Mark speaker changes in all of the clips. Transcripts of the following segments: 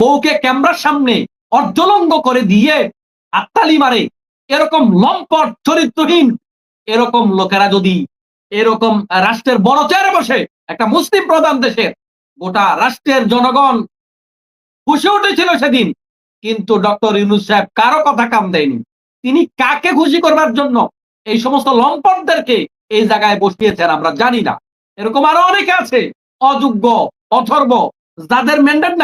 Speaker 1: বউকে ক্যামেরার সামনে অর্ধলঙ্গ করে দিয়ে আত্মালি মারে। এরকম লম্পট চরিত্রহীন এরকম লোকেরা যদি এরকম রাষ্ট্রের বড় চেয়ারে বসে একটা মুসলিম প্রধান দেশের গোটা রাষ্ট্রের জনগণ খুশি উঠেছিল সেদিন, কিন্তু ডক্টর ইউনুস সাহেব কারও কথা কাম দেয়নি। তিনি কাকে খুশি করবার জন্য এই সমস্ত লম্পটদেরকে এই জায়গায় বসিয়েছেন আমরা জানি না। এরকম আরও অনেকে আছে, অযোগ্য, অথর্ব, যাদের ম্যান্ডেট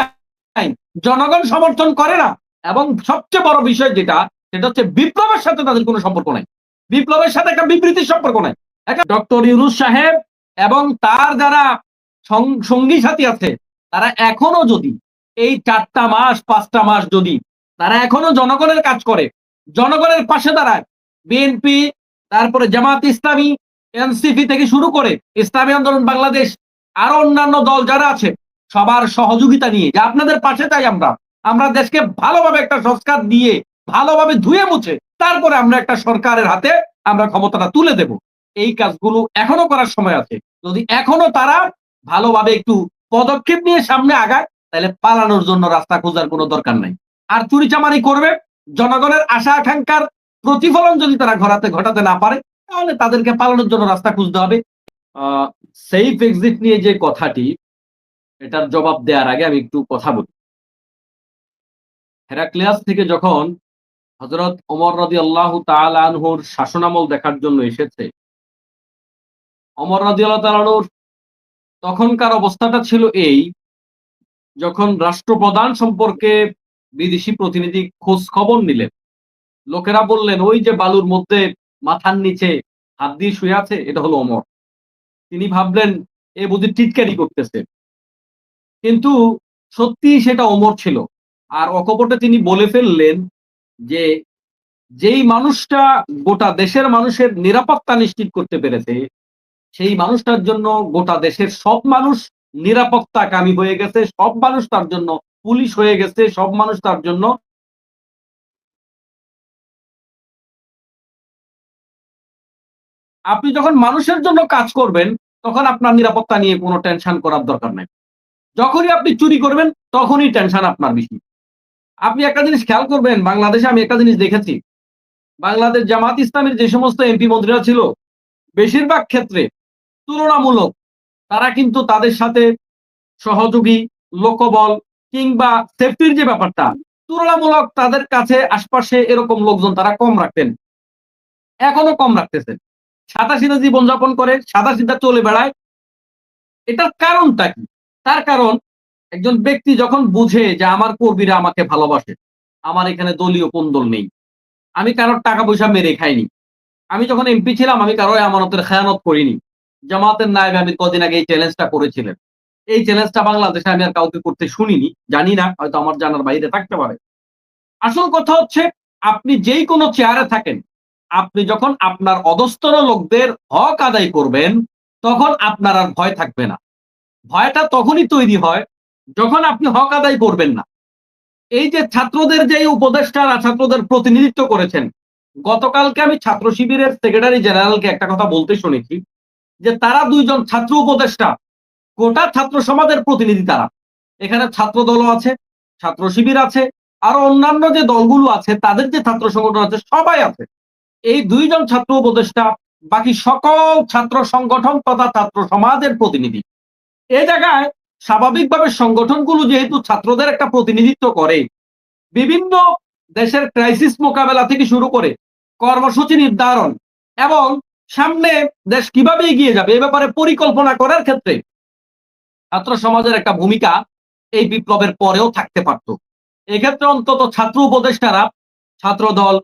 Speaker 1: নাই। জনগণ সমর্থন করে না। এবং সবচেয়ে বড় বিষয় যেটা, সেটা হচ্ছে বিপ্লবের সাথে তাদের কোনো সম্পর্ক নাই। বিপ্লবের সাথে একটা বিবৃতির সম্পর্ক নাই। একটা ডক্টর ইউনুস সাহেব এবং তার যারা সঙ্গী সাথী আছে, তারা এখনও যদি এই চারটা মাস, পাঁচটা মাস যদি তারা এখনও জনগণের কাজ করে, জনগণের পাশে দাঁড়ায় বিএনপি তারপরে জামাত ইসলামী এনসিপি থেকে শুরু করে ইসলামী আন্দোলন, বাংলাদেশ, আরও অন্যান্য দল যারা আছে সবার সহযোগিতা নিয়ে, যে আপনাদের পাশে চাই আমরা। আমরা দেশকে ভালোভাবে একটা সংস্কার দিয়ে, ভালোভাবে ধুয়ে মুছে, তারপরে আমরা একটা সরকারের হাতে আমরা ক্ষমতাটা তুলে দেব। এই কাজগুলো এখনও করার সময় আছে। যদি এখনও তারা ভালোভাবে একটু পদক্ষেপ নিয়ে সামনে আগায়, তাহলে পালানোর জন্য রাস্তা খোঁজার কোনো দরকার নাই। আর চুরি চামারি করবে, জনগণের আশা আকাঙ্ক্ষার প্রতিফলন যদি তারা ঘটাতে ঘটাতে না পারে, তাহলে তাদেরকে পালানোর জন্য রাস্তা খুঁজতে হবে। সেফ এক্সিট নিয়ে যে কথাটি এটার জবাব দেওয়ার আগে আমি একটু কথা বলি। হেরাক্লিয়াস থেকে যখন হজরত ওমর রাদি আল্লাহ তালহুর শাসনামল দেখার জন্য এসেছে অমর রাদি আল্লাহ তালুর তখনকার অবস্থাটা ছিল এই, যখন রাষ্ট্রপ্রধান সম্পর্কে বিদেশি প্রতিনিধি খোঁজ খবর নিলেন। লোকেরা বললেন, ওই যে বালুর মধ্যে মাথার নিচে হাত দিয়ে শুয়ে আছে, এটা হলো অমর তিনি ভাবলেন, এ বুঝি টিটকারি করতেছে। কিন্তু সত্যি সেটা অমর ছিল। আর অকপটে তিনি বলে ফেললেন যে, যেই মানুষটা গোটা দেশের মানুষের নিরাপত্তা নিশ্চিত করতে পেরেছে, সেই মানুষটার জন্য গোটা দেশের সব মানুষ নিরাপত্তা নিরাপত্তাকামী হয়ে গেছে, সব মানুষ তার জন্য পুলিশ হয়ে গেছে, সব মানুষ তার জন্য আপনি যখন মানুষের জন্য কাজ করবেন, তখন আপনার নিরাপত্তা নিয়ে কোনো টেনশন করার দরকার নাই। যখনই আপনি চুরি করবেন, তখনই টেনশন আপনার বেশি। আপনি একটা জিনিস খেয়াল করবেন, বাংলাদেশে আমি একটা জিনিস দেখেছি। বাংলাদেশ জামাত ইসলামের যে সমস্ত এমপি মন্ত্রীরা ছিল, বেশিরভাগ ক্ষেত্রে তুলনামূলক তারা কিন্তু তাদের সাথে সহযোগী, লোকবল কিংবা সেফটির যে ব্যাপারটা, তুলনামূলক তাদের কাছে আশপাশে এরকম লোকজন তারা কম রাখতেন। এখনও কম রাখতেছেন সাদা সিধা জীবনযাপন করে সাদা সিধা চলে বেড়ায়। এটার কারণটা কি? তার কারণ, একজন ব্যক্তি যখন বুঝে যে আমার কর্মীরা আমাকে ভালোবাসে, আমার এখানে দলীয় কোন্দল নেই, আমি কারোর টাকা পয়সা মেরে খাইনি, আমি যখন এমপি ছিলাম, আমি কারও আমানতের খেয়ানত করিনি, জামাতের নায়েবে আমি কদিন আগে এই চ্যালেঞ্জটা করেছিলেন। এই চ্যালেঞ্জটা বাংলাদেশে আমি আর কাউকে করতে শুনিনি, জানি না, হয়তো আমার জানার বাইরে থাকতে পারে। আসল কথা হচ্ছে, আপনি যেই কোনো চেয়ারে থাকেন, আপনি যখন আপনার অধস্তর লোকদের হক আদায় করবেন, তখন আপনার আর ভয় থাকবে না। ভয়টা তখনই তৈরি হয় যখন আপনি হক আদায় করবেন না। এই যে ছাত্রদের যে উপদেষ্টারা ছাত্রদের প্রতিনিধিত্ব করেছেন, গতকালকে আমি ছাত্র শিবিরের সেক্রেটারি জেনারেলকে একটা কথা বলতে শুনেছি যে তারা দুইজন ছাত্র উপদেষ্টা, গোটা ছাত্র সমাজের প্রতিনিধি তারা। এখানে ছাত্র দলও আছে, ছাত্র শিবির আছে, আরও অন্যান্য যে দলগুলো আছে, তাদের যে ছাত্র সংগঠন আছে, সবাই আছে। এই দুইজন ছাত্র উপদেষ্টা, বাকি সকল ছাত্র সংগঠন তথা ছাত্র সমাজের প্রতিনিধি। এই জায়গায় স্বাভাবিকভাবে সংগঠনগুলো যেহেতু ছাত্রদের একটা প্রতিনিধিত্ব করে, বিভিন্ন দেশের ক্রাইসিস মোকাবেলা থেকে শুরু করে কর্মসূচি নির্ধারণ এবং সামনে দেশ কীভাবে এগিয়ে যাবে এ ব্যাপারে পরিকল্পনা করার ক্ষেত্রে ছাত্র সমাজের একটা ভূমিকা এই বিপ্লবের পরেও থাকতে পারত। এক্ষেত্রে অন্তত ছাত্র উপদেষ্টারা, ছাত্র দল,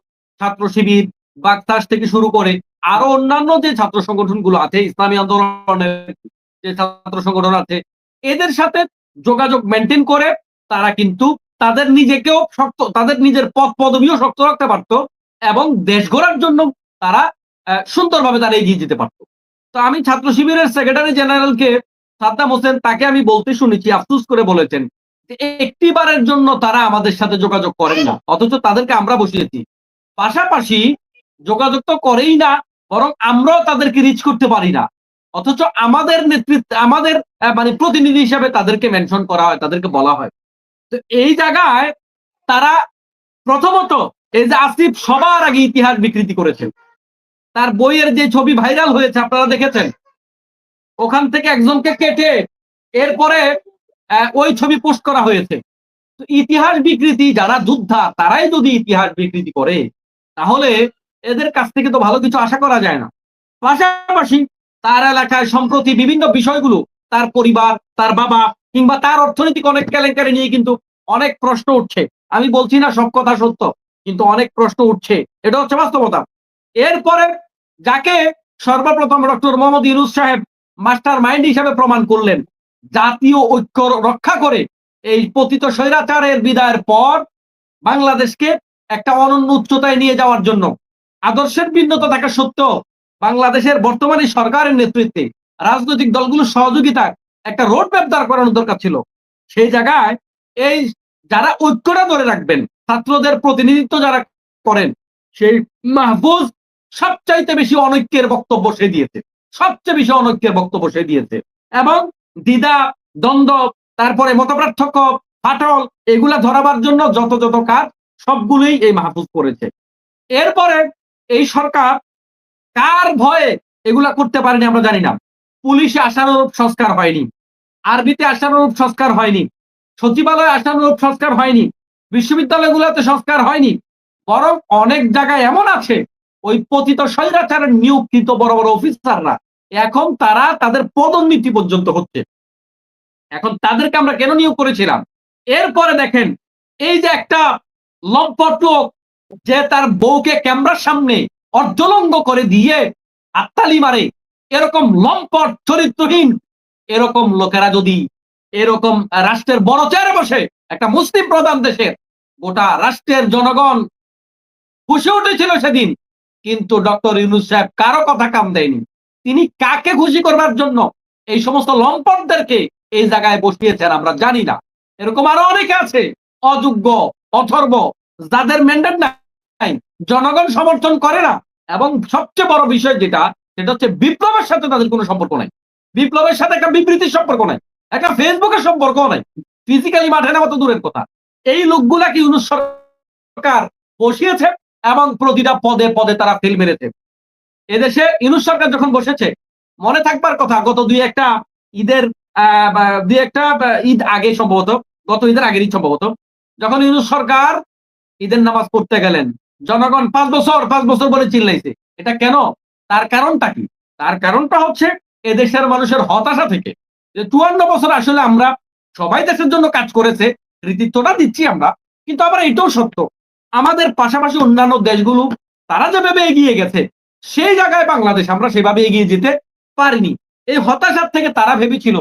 Speaker 1: ছাত্র শিবির, বাগতাস থেকে শুরু করে আরও অন্যান্য যে ছাত্র সংগঠনগুলো আছে, ইসলামী আন্দোলনের যে ছাত্র সংগঠন আছে, এদের সাথে যোগাযোগ মেনটেন করে তারা কিন্তু তাদের নিজেকেও শক্ত, তাদের নিজের পদ পদবিও শক্ত রাখতে পারত এবং দেশ গড়ার জন্য তারা সুন্দরভাবে তারা এগিয়ে যেতে পারত। তো আমি ছাত্র শিবিরের সেক্রেটারি জেনারেলকে সাদ্দাম হোসেন তাকে আমি বলতে শুনেছি, আফসুস করে বলেছেন একটি বারের জন্য তারা আমাদের সাথে যোগাযোগ করেন না, অথচ তাদেরকে আমরা বসিয়েছি। পাশাপাশি যোগাযোগ তো করেই না, বরং আমরাও তাদেরকে রিচ করতে পারি না। অথচ আমাদের নেতৃত্ব, আমাদের মানে প্রতিনিধি হিসাবে তাদেরকে মেনশন করা হয়, তাদেরকে বলা হয়। তো এই জায়গায় তারা প্রথমত এই যে আসিফ সবার আগে ইতিহাস বিকৃতি করেছেন তার বইয়ের যে ছবি ভাইরাল হয়েছে, আপনারা দেখেছেন? ওখান থেকে একজনকে কেটে এরপরে ওই ছবি পোস্ট করা হয়েছে। তো ইতিহাস বিকৃতি, যারা যোদ্ধা, তারাই যদি ইতিহাস বিকৃতি করে, তাহলে এদের কাছ থেকে তো ভালো কিছু আশা করা যায় না। পাশাপাশি তার এলাকায় সম্প্রতি বিভিন্ন বিষয়গুলো তার পরিবার, তার বাবা কিংবা তার অর্থনৈতিক অনেক কেলেঙ্কারি নিয়ে কিন্তু অনেক প্রশ্ন উঠছে। আমি বলছি না সব কথা সত্য, কিন্তু অনেক প্রশ্ন উঠছে। এটা হচ্ছে বাস্তবতা। এরপরে যাকে সর্বপ্রথম ডক্টর মোহাম্মদ ইউনুস সাহেব মাস্টার মাইন্ড হিসাবে প্রমাণ করলেন, জাতীয় ঐক্য রক্ষা করে এই পতিত স্বৈরাচারের বিদায়ের পর বাংলাদেশকে একটা অনন্য উচ্চতায় নিয়ে যাওয়ার জন্য। আদর্শের ভিন্নতা থাকা সত্ত্বেও বাংলাদেশের বর্তমানে সরকারের নেতৃত্বে রাজনৈতিক দলগুলোর সহযোগিতা একটা রোড ম্যাপ দাঁড় করানোর দরকার ছিল। সেই জায়গায় এই যারা ঐক্যটা ধরে রাখবেন, ছাত্রদের প্রতিনিধিত্ব যারা করেন, সেই মাহবুজ সবচাইতে বেশি অনৈক্যের বক্তব্য সে দিয়েছে। সবচেয়ে বেশি অনৈক্যের বক্তব্য সে দিয়েছে। এবং দ্বিধা দ্বন্দ্ব, তারপরে মতপার্থক্য, ফাটল, এগুলা ধরাবার জন্য যত যত কাজ, সবগুলোই এই মাহফুজ করেছে। এরপরে এই সরকার কার ভয়ে এগুলা করতে পারেনি আমরা জানি না। পুলিশে আশানুরূপ সংস্কার হয়নি। আরবিতে আশানুরূপ সংস্কার হয়নি। সচিবালয়ে আশানুরূপ সংস্কার হয়নি। বিশ্ববিদ্যালয়গুলোতে সংস্কার হয়নি। বরং অনেক জায়গায় এমন আছে, ওই পতিত স্বৈরাচারের নিয়োগকৃত বড় বড় অফিসাররা। এখন তারা তাদের পদোন্নতি পর্যন্ত হচ্ছে। এখন তাদেরকে আমরা কেন নিয়োগ করেছিলাম? এরপরে দেখেন, এই যে একটা লম্পট যে তার বউকে ক্যামেরার সামনে অর্ধলঙ্গ করে দিয়ে আত্মালি মারে। এরকম লম্পট চরিত্রহীন, এরকম লোকেরা যদি এরকম রাষ্ট্রের বড় চেয়ারে বসে একটা মুসলিম প্রধান দেশের, গোটা রাষ্ট্রের জনগণ খুশি উঠেছিল সেদিন। কিন্তু ডক্টর ইউনুস সাহেব কারও কথা কাম দেয়নি। তিনি কাকে খুশি করবার জন্য এই সমস্ত লম্পটদেরকে এই জায়গায় বসিয়েছেন আমরা জানি না। এরকম আরও অনেকে আছে, অযোগ্য, অথর্ব, যাদের ম্যান্ডেট নাই জনগণ সমর্থন করে না। এবং সবচেয়ে বড় বিষয় যেটা, সেটা হচ্ছে বিপ্লবের সাথে তাদের কোনো সম্পর্ক নাই। বিপ্লবের সাথে একটা বিবৃতির সম্পর্ক নাই, একটা ফেসবুকের সম্পর্ক নাই। ফিজিক্যালি মাঠে নামা তো দূরের কথা। এই লোকগুলা কি ইউনুস সরকার বসিয়েছে এবং প্রতিটা পদে পদে তারা ফেল মেরেছে? এদেশে ইউনুস সরকার যখন বসেছে, মনে থাকবার কথা, গত দুই একটা ঈদের দুই একটা ঈদ আগে সম্ভবত, গত ঈদের আগের ঈদ সম্ভবত, যখন ইউনুস সরকার ঈদের নামাজ পড়তে গেলেন জনগণ পাঁচ বছর পাঁচ বছর বলে চিল্লাইছে। এটা কেন? তার কারণটা কি? তার কারণটা হচ্ছে এদেশের মানুষের হতাশা থেকে যে চুয়ান্ন বছর আসলে আমরা সবাই দেশের জন্য কাজ করেছে, কৃতিত্বটা দিচ্ছি আমরা, কিন্তু আবার এটাও সত্য। আমাদের পাশাপাশি অন্যান্য দেশগুলো, তারা যেভাবে এগিয়ে গেছে, সেই জায়গায় বাংলাদেশ আমরা সেভাবে এগিয়ে যেতে পারিনি। এই হতাশার থেকে তারা ভেবেছিল,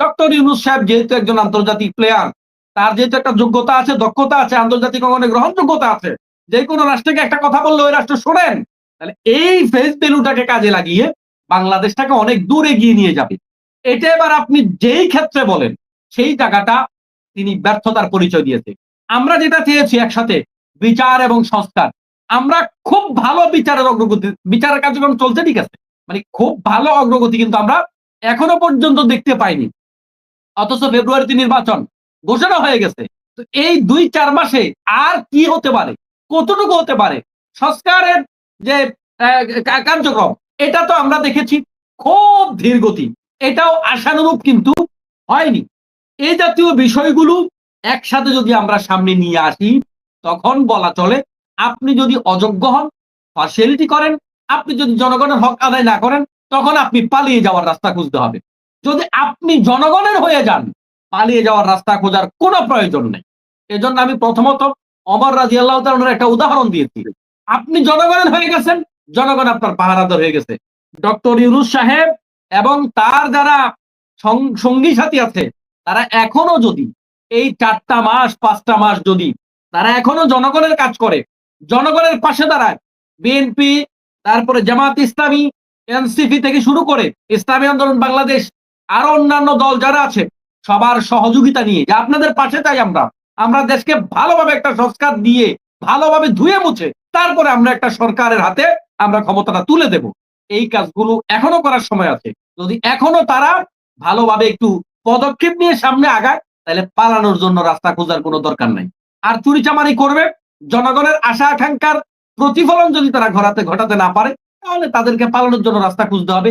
Speaker 1: ডক্টর ইউনুস সাহেব যেহেতু একজন আন্তর্জাতিক প্লেয়ার তার যেহেতু একটা যোগ্যতা আছে, দক্ষতা আছে, আন্তর্জাতিক অঙ্গনে গ্রহণযোগ্যতা আছে যে কোনো রাষ্ট্রকে একটা কথা বললে ওই রাষ্ট্র শোনেন, তাহলে এই ফেস ভ্যালুটাকে কাজে লাগিয়ে বাংলাদেশটাকে অনেক দূর এগিয়ে নিয়ে যাবে। এটা এবার আপনি যেই ক্ষেত্রে বলেন, সেই জায়গাটা তিনি ব্যর্থতার পরিচয় দিয়েছে। আমরা যেটা চেয়েছি একসাথে, বিচার এবং সংস্কার। আমরা খুব ভালো বিচারের অগ্রগতি, বিচারের কার্যক্রম চলছে, ঠিক আছে? মানে খুব ভালো অগ্রগতি কিন্তু আমরা এখনও পর্যন্ত দেখতে পাইনি। অথচ ফেব্রুয়ারিতে নির্বাচন, ঘোষণা হয়ে গেছে। তো এই দুই চার মাসে আর কি হতে পারে? কতটুকু হতে পারে? সংস্কারের যে কার্যক্রম, এটা তো আমরা দেখেছি খুব ধীর গতি এটাও আশানুরূপ কিন্তু হয়নি। এই জাতীয় বিষয়গুলো একসাথে যদি আমরা সামনে নিয়ে আসি, তখন বলা চলে আপনি যদি অযোগ্য হন পার্সিয়ালিটি করেন, আপনি যদি জনগণের হক আদায় না করেন, তখন আপনি পালিয়ে যাওয়ার রাস্তা খুঁজতে হবে। যদি আপনি জনগণের হয়ে যান, পালিয়ে যাওয়ার রাস্তা খোঁজার কোনো প্রয়োজন নেই। এজন্য আমি প্রথমত অমর রাজি আল্লাহ একটা উদাহরণ দিয়েছি। আপনি জনগণের হয়ে গেছেন, জনগণ আপনার পাহারাদার হয়ে গেছে। ডক্টর ইউনুস সাহেব এবং তার যারা সঙ্গী সাথী আছে, তারা এখনও যদি এই চারটা মাস, পাঁচটা মাস যদি তারা এখনও জনগণের কাজ করে, জনগণের পাশে দাঁড়ায় বিএনপি তারপরে জামাত ইসলামী এনসিপি থেকে শুরু করে ইসলামী আন্দোলন বাংলাদেশ, আরও অন্যান্য দল যারা আছে, সবার সহযোগিতা নিয়ে, যে আপনাদের পাশে তাই আমরা আমরা দেশকে ভালোভাবে একটা সংস্কার দিয়ে, ভালোভাবে ধুয়ে মুছে, তারপরে আমরা একটা সরকারের হাতে আমরা ক্ষমতাটা তুলে দেব। এই কাজগুলো এখনও করার সময় আছে। যদি এখনও তারা ভালোভাবে একটু পদক্ষেপ নিয়ে সামনে আগায়, তাহলে পালানোর জন্য রাস্তা খোঁজার কোনো দরকার নাই। আর চুরি চামারি করবে, জনগণের আশা আকাঙ্ক্ষার প্রতিফলন যদি তারা ঘটাতে ঘটাতে না পারে, তাহলে তাদেরকে পালানোর জন্য রাস্তা খুঁজতে হবে।